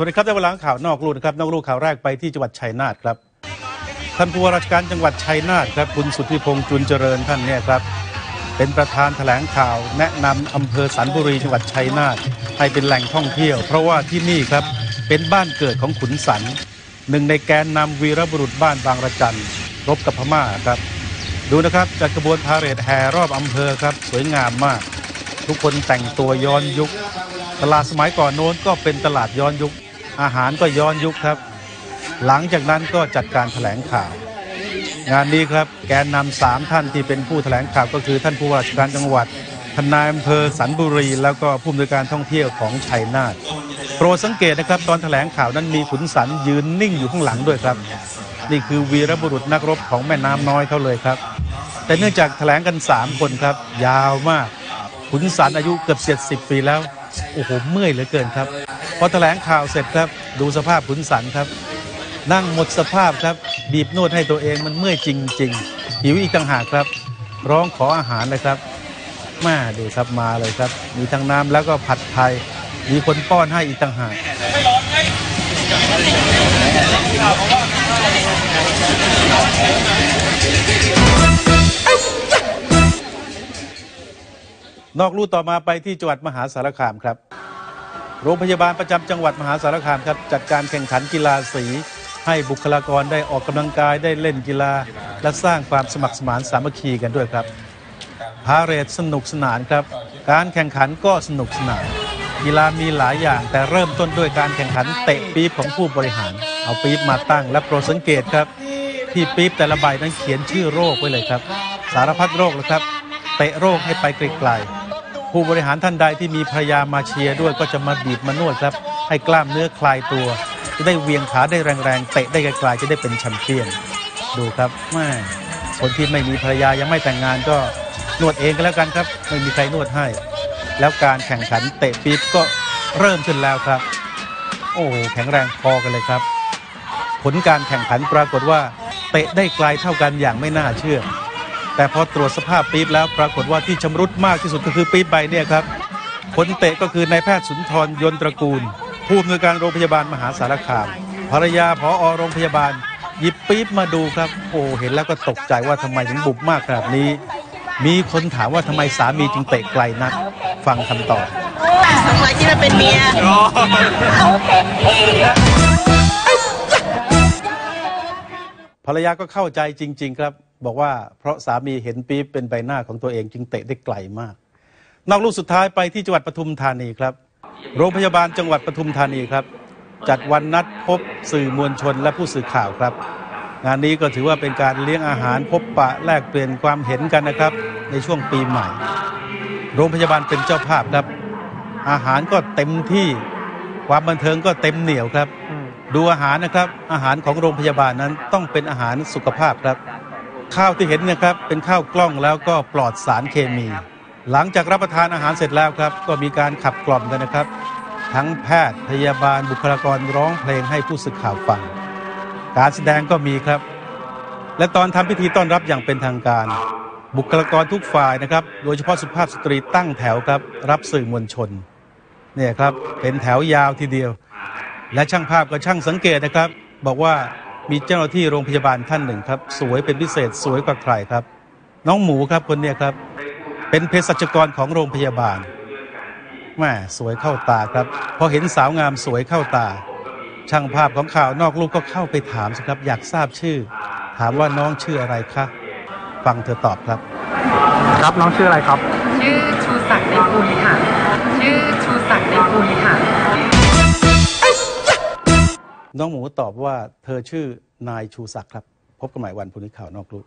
สวัสดีครับได้เวลาของข่าวนอกลู่นะครับนอกลู่ข่าวแรกไปที่จังหวัดชัยนาทครับท่านผู้ว่าราชการจังหวัดชัยนาทครับคุณสุทธิพงษ์จุนเจริญท่านเนี่ยครับเป็นประธานแถลงข่าว แนะนำอำเภอสันบุรีจังหวัดชัยนาทให้เป็นแหล่งท่องเที่ยว เพราะว่าที่นี่ครับเป็นบ้านเกิดของขุนสันหนึ่งในแกนนำวีรบุรุษบ้านบางระจันรบกับพม่าครับดูนะครับจัดกระบวนพาเหรดแห่รอบอำเภอครับ สวยงามมาก ทุกคนแต่งตัวย้อนยุค ตลาดสมัยก่อนโน้นก็เป็นตลาดย้อนยุค อาหารก็ย้อนยุคครับ หลังจากนั้นก็จัดการแถลงข่าว งานนี้ครับแกนนำสามท่านที่เป็นผู้แถลงข่าวก็คือท่านผู้ว่าราชการจังหวัดทนายอำเภอสันบุรี แล้วก็ผู้อำนวยการท่องเที่ยวของชัยนาทโปรดสังเกตนะครับ ตอนแถลงข่าวนั้นมีขุนสันยืนนิ่งอยู่ข้างหลังด้วยครับ นี่คือวีรบุรุษนักรบของแม่น้ำน้อยเขาเลยครับ แต่เนื่องจากแถลงกัน 3 คนครับ ยาวมากขุนสันอายุเกือบเจ็ดสิบปีแล้ว โอ้โหเมื่อยเหลือเกินครับ พอแถลงข่าวเสร็จครับ ดูสภาพขุนสันครับ นั่งหมดสภาพครับ บีบนวดให้ตัวเองมันเมื่อยจริงๆหิวอีกต่างหากครับ ร้องขออาหารเลยครับมาดูครับมาเลยครับ มีทั้งน้ำแล้วก็ผัดไทย มีคนป้อนให้อีกต่างหากนอกลู่ต่อมาไปที่จังหวัดมหาสารคามครับ โรงพยาบาลประจำจังหวัดมหาสารคามครับจัดการแข่งขันกีฬาสี ให้บุคลากรได้ออกกำลังกายได้เล่นกีฬา และสร้างความสมัครสมานสามัคคีกันด้วยครับพาเรดสนุกสนานครับ การแข่งขันก็สนุกสนาน กีฬามีหลายอย่าง แต่เริ่มต้นด้วยการแข่งขันเตะปี๊บของผู้บริหาร เอาปี๊บมาตั้งและโปรดสังเกตครับ ที่ปี๊บแต่ละใบนั้นเขียนชื่อโรคไว้เลยครับ สารพัดโรคเลยครับ เตะโรคให้ไปไกลๆ ผู้บริหารท่านใดที่มีภรรยามาเชียร์ด้วยก็จะมาบีบมานวดครับ ให้กล้ามเนื้อคลายตัว จะได้เวียงขาได้แรงๆเตะได้ไกลๆจะได้เป็นแชมเปี้ยน ดูครับแม่คนที่ไม่มีภรรยายังไม่แต่งงานก็นวดเองก็แล้วกันครับ ไม่มีใครนวดให้ แล้วการแข่งขันเตะปี๊บก็เริ่มขึ้นแล้วครับ โอ้โหแข็งแรงพอกันเลยครับ ผลการแข่งขันปรากฏว่า เตะได้ไกลเท่ากันอย่างไม่น่าเชื่อ แต่พอตรวจสภาพปี๊บแล้วปรากฏว่าที่ชำรุดมากที่สุดก็คือปี๊บใบเนี่ยครับคนเตะก็คือนายแพทย์สุนทรยนตระกูล ผู้อำนวยการโรงพยาบาลมหาสารคามภรรยาผอโรงพยาบาล หยิบปี๊บมาดูครับ โอ้เห็นแล้วก็ตกใจว่าทำไมถึงบุกมากขนาดนี้ มีคนถามว่าทำไมสามีจึงเตะไกลนัก ฟังคำตอบสมัยที่เราเป็นเมียภรรยาก็เข้าใจจริง ๆ ครับ บอกว่าเพราะสามีเห็นปี๊บเป็นใบหน้าของตัวเองจึงเตะได้ไกลมาก นอกลูกสุดท้ายไปที่จังหวัดปทุมธานีครับ โรงพยาบาลจังหวัดปทุมธานีครับ จัดวันนัดพบสื่อมวลชนและผู้สื่อข่าวครับ งานนี้ก็ถือว่าเป็นการเลี้ยงอาหารพบปะแลกเปลี่ยนความเห็นกันนะครับ ในช่วงปีใหม่ โรงพยาบาลเป็นเจ้าภาพครับ อาหารก็เต็มที่ความบันเทิงก็เต็มเหนียวครับ ดูอาหารนะครับ อาหารของโรงพยาบาลนั้นต้องเป็นอาหารสุขภาพครับ ข้าวที่เห็นนะครับเป็นข้าวกล้องแล้วก็ปลอดสารเคมี หลังจากรับประทานอาหารเสร็จแล้วครับ ก็มีการขับกล่อมกันนะครับ ทั้งแพทย์พยาบาลบุคลากรร้องเพลงให้ผู้สื่อข่าวฟัง การแสดงก็มีครับ และตอนทำพิธีต้อนรับอย่างเป็นทางการ บุคลากรทุกฝ่ายนะครับ โดยเฉพาะสุภาพสตรีตั้งแถวครับ รับสื่อมวลชนเนี่ยครับเป็นแถวยาวทีเดียว และช่างภาพก็ช่างสังเกตนะครับ บอกว่า มีเจ้าหน้าที่โรงพยาบาลท่านหนึ่งครับ สวยเป็นพิเศษสวยกว่าใครครับ น้องหมูครับคนเนี้ยครับ เป็นเภสัชกรของโรงพยาบาลแม่สวยเข้าตาครับ พอเห็นสาวงามสวยเข้าตา ช่างภาพของข่าวนอกลูกก็เข้าไปถามสิครับ อยากทราบชื่อ ถามว่าน้องชื่ออะไรคะฟังเธอตอบครับ ครับน้องชื่ออะไรครับ ชื่อชูศักดิ์ในบุญค่ะ น้องหมูตอบว่าเธอชื่อนายชูศักดิ์ครับ พบกันใหม่วันพรุ่งนี้ข่าวนอกลูก